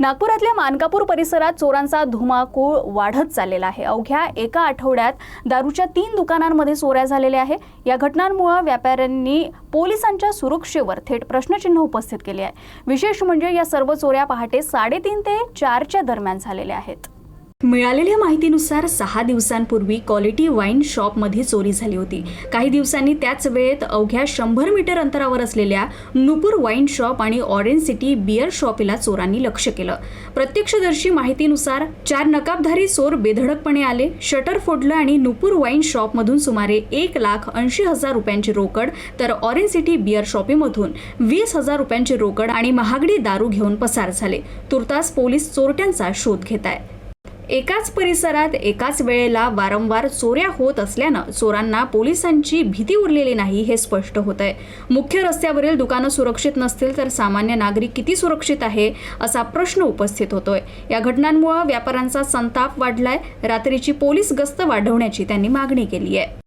नागपुरातल्या मानकापूर परिसरात चोरांचा धुमाकूळ वाढत चाललेला आहे. अवघ्या एका आठवड्यात दारूच्या तीन दुकानांमध्ये चोऱ्या झालेल्या आहे या घटनांमुळे व्यापाऱ्यांनी पोलिसांच्या सुरक्षेवर थेट प्रश्नचिन्ह उपस्थित केले आहे. विशेष म्हणजे या सर्व चोऱ्या पहाटे साडेतीन ते चारच्या दरम्यान झालेल्या आहेत. मिळालेल्या माहितीनुसार सहा दिवसांपूर्वी क्वालिटी वाईन शॉपमध्ये चोरी झाली होती. काही दिवसांनी त्याच वेळेत अवघ्या शंभर मीटर अंतरावर असलेल्या नुपूर वाईन शॉप आणि ऑरेंज सिटी बिअर शॉपला चोरांनी लक्ष केलं. प्रत्यक्षदर्शी माहितीनुसार चार नकाबधारी चोर बेधडकपणे आले. शटर फोडलं आणि नुपूर वाईन शॉपमधून सुमारे एक लाख ऐंशी हजार रुपयांची रोकड तर ऑरेंज सिटी बिअर शॉपीमधून वीस हजार रुपयांची रोकड आणि महागडी दारू घेऊन पसार झाले. तुर्तास पोलीस चोरट्यांचा शोध घेत आहे एकाच परिसरात एकाच वेळेला वारंवार चोऱ्या होत असल्यानं चोरांना पोलिसांची भीती उरलेली नाही हे स्पष्ट होत आहे मुख्य रस्त्यावरील दुकानं सुरक्षित नसतील तर सामान्य नागरिक किती सुरक्षित आहे असा प्रश्न उपस्थित होतोय. या घटनांमुळे व्यापाऱ्यांचा संताप वाढलाय. रात्रीची पोलीस गस्त वाढवण्याची त्यांनी मागणी केली आहे